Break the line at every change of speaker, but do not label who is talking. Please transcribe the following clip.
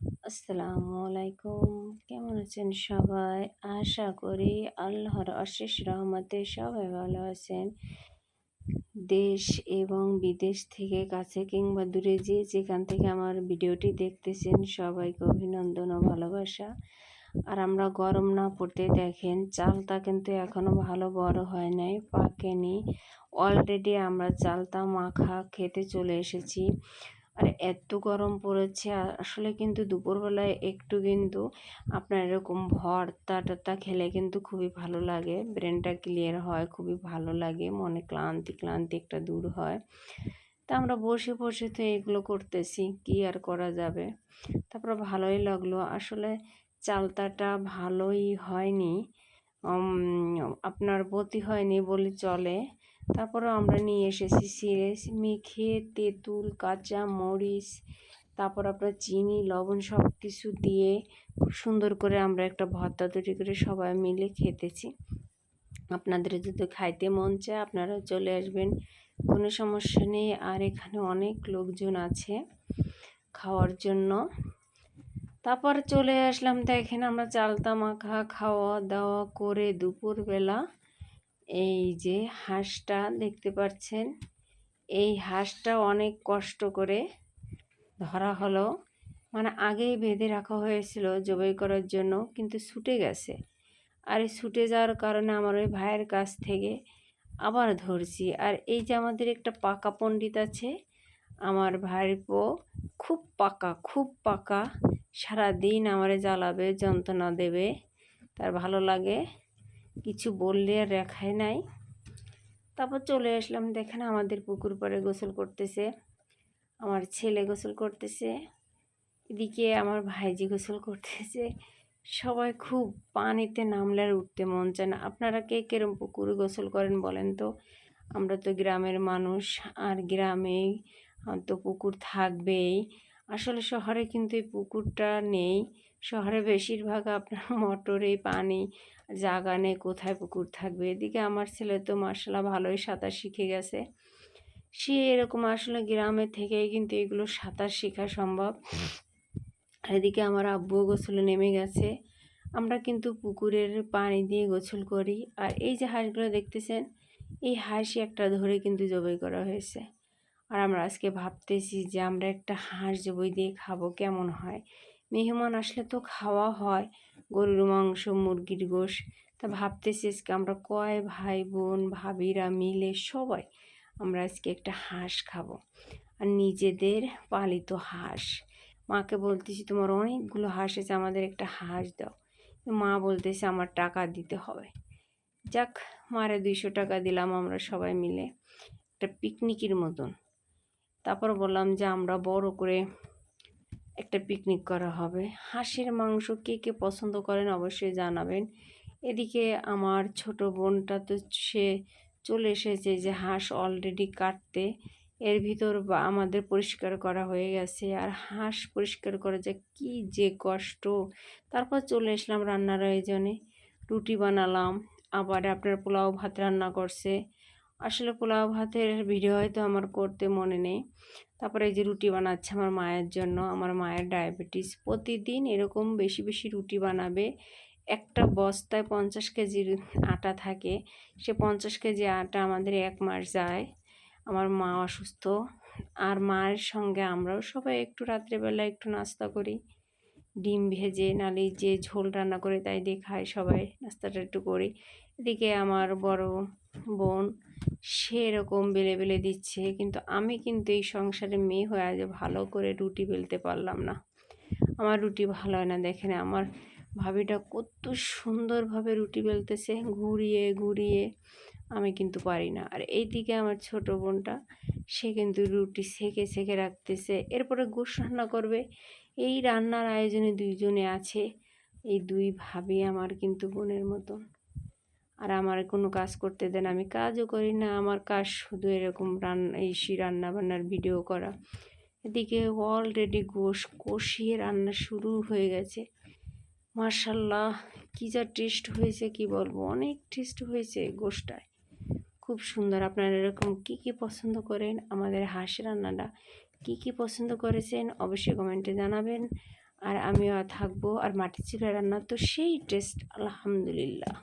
আসসালামু আলাইকুম। কেমন আছেন সবাই? আশা করি আল্লাহর অশেষ রহমতে সবাই ভালো আছেন। দেশ এবং বিদেশ থেকে কাছে কিংবা দূরে যে যেখান থেকে আমার ভিডিওটি দেখতেছেন, সবাইকে অভিনন্দন ও ভালোবাসা। আর আমরা গরম না পড়তে দেখেন, চালটা কিন্তু এখনও ভালো বড় হয় নাই, পাকেনি। অলরেডি আমরা চালটা মাখা খেতে চলে এসেছি। আর এত গরম পড়েছে আসলে কিন্তু দুপুরবেলায় একটু কিন্তু আপনার এরকম ভর্তা টর্তা খেলে কিন্তু খুবই ভালো লাগে। ব্রেনটা ক্লিয়ার হয়, খুবই ভালো লাগে, মনে ক্লান্তি ক্লান্তি একটা দূর হয়। তা আমরা বসে বসে তো এগুলো করতেছি, কি আর করা যাবে? তারপর ভালোই লাগল। আসলে চালতাটা ভালোই হয়নি আপনার বতি হয়নি বলে চলে। তারপরেও আমরা নিয়ে এসেছি সিরে মেখে, তেঁতুল, কাঁচা মরিচ, তারপর আপনার চিনি, লবণ সব কিছু দিয়ে খুব সুন্দর করে আমরা একটা ভর্তা তৈরি করে সবাই মিলে খেতেছি। আপনাদের যদি খাইতে মন চায় আপনারা চলে আসবেন, কোনো সমস্যা নেই। আর এখানে অনেক লোকজন আছে খাওয়ার জন্য। তারপর চলে আসলাম দেখেন আমরা চালতা মাখা খাওয়া দাওয়া করে দুপুরবেলা। এই যে হাঁসটা দেখতে পাচ্ছেন, এই হাঁসটা অনেক কষ্ট করে ধরা হলো। মানে আগেই বেঁধে রাখা হয়েছিল জবাই করার জন্য, কিন্তু ছুটে গেছে। আর এই ছুটে যাওয়ার কারণে আমার ওই ভাইয়ের কাছ থেকে আবার ধরছি। আর এই যে আমাদের একটা পাকা পণ্ডিত আছে, আমার ভাইয়ের ভাইপো খুব পাকা খুব পাকা সারা দিন আমারে জ্বালাবে, যন্ত্রণা দেবে, তার ভালো লাগে। কিছু বললে আর রেখায় নাই। তারপর চলে আসলাম দেখেন আমাদের পুকুর পাড়ে গোসল করতেছে। আমার ছেলে গোসল করতেছে। এদিকে আমার ভাইজি গোসল করতেছে। সবাই খুব পানিতে নামলে আর উঠতে মন চায় না। আপনারা কে কেরম পুকুরে গোসল করেন বলেন তো? আমরা তো গ্রামের মানুষ, আর গ্রামেই তো পুকুর থাকবেই। আসলে শহরে কিন্তু এই পুকুরটা নেই। শহরে বেশিরভাগ আপনার মোটরে পানি জায়গা নেই কোথায় পুকুর থাকবে? এদিকে আমার ছেলে তো মার্শাল্লাহ ভালোই সাঁতার শিখে গেছে। সে এরকম আসলে গ্রামে থেকেই কিন্তু এগুলো সাঁতার শেখা সম্ভব। এদিকে আমার আব্বুও গোসলে নেমে গেছে। আমরা কিন্তু পুকুরের পানি দিয়ে গোসল করি। আর এই যে হাঁসগুলো দেখতেছেন, এই হাঁসই একটা ধরে কিন্তু জবাই করা হয়েছে। আর আমরা আজকে ভাবতেছি যে আমরা একটা হাঁস জবই দিয়ে খাব, কেমন হয়? মেহমান আসলে তো খাওয়া হয়, গরুর মাংস, মুরগির গোশ। তা ভাবতেছি আজকে আমরা কয় ভাই বোন ভাবিরা মিলে সবাই আমরা আজকে একটা হাঁস খাব। আর নিজেদের পালিত হাঁস। মাকে বলতেছি, তোমার অনেকগুলো হাঁস আছে, আমাদের একটা হাঁস দাও। মা বলতেছে, আমার টাকা দিতে হবে। যাক, মারে দুইশো টাকা দিলাম আমরা সবাই মিলে। একটা পিকনিকের মতন। তারপর বললাম যে, আমরা বড় করে একটা পিকনিক করা হবে। হাঁসের মাংস কে কে পছন্দ করেন অবশ্যই জানাবেন। এদিকে আমার ছোট বোনটা তো সে চলে এসেছে যে, হাঁস অলরেডি কাটতে। এর ভিতর বা, আমাদের পরিষ্কার করা হয়ে গেছে। আর হাঁস পরিষ্কার করা যে, কি যে কষ্ট। তারপর চলে এসলাম রান্নার আয়োজনে। রুটি বানালাম। আবার আপনার পোলাও ভাত রান্না করছে। আসলে পোলাও ভাতের ভিডিও হয়তো আমার করতে মনে নেই। তারপরে এই যে রুটি বানাচ্ছে আমার মায়ের জন্য, আমার মায়ের ডায়াবেটিস প্রতিদিন এরকম বেশি বেশি রুটি বানাবে। একটা বস্তায় পঞ্চাশ কেজির আটা থাকে, সে পঞ্চাশ কেজি আটা আমাদের এক মাস যায়। আমার মা অসুস্থ। আর মায়ের সঙ্গে আমরাও সবাই একটু রাত্রেবেলা একটু নাস্তা করি। ডিম ভেজে, নালি যে ঝোল রান্না করে তাই দিয়ে খায় সবাই। নাস্তাটা একটু করি। এদিকে আমার বড় বোন সেরকম বেলে বেলে দিচ্ছে, কিন্তু আমি কিন্তু এই সংসারে মেয়ে হয়ে আজ ভালো করে রুটি বেলতে পারলাম না। আমার রুটি ভালো হয় না দেখে না আমার ভাবিটা কত সুন্দরভাবে রুটি বেলতেছে, ঘুরিয়ে ঘুরিয়ে। আমি কিন্তু পারি না। আর এইদিকে আমার ছোট বোনটা, সে কিন্তু রুটি সেকে সেকে রাখতেছে। এরপরে গোশ রান্না করবে। এই রান্নার আয়োজনে দুইজনে আছে। এই দুই ভাবি আমার কিন্তু বোনের মতন। আর আমার কোনো কাজ করতে দেন আমি কাজও করি না। আমার কাজ শুধু এরকম রান্না এই রান্না বান্নার ভিডিও করা। এদিকে অলরেডি গোশ কষিয়ে রান্না শুরু হয়ে গেছে। মার্শাল্লাহ কী যা টেস্ট হয়েছে কি বলব? অনেক টেস্ট হয়েছে গোষ্ঠায় খুব সুন্দর। আপনারা এরকম কি কি পছন্দ করেন? আমাদের হাঁস রান্নাটা কি কি পছন্দ করেছেন? অবশ্যই কমেন্টে জানাবেন। আর আমিও থাকব। আর মাটির চিড়া রান্না তো সেই টেস্ট আলহামদুলিল্লাহ।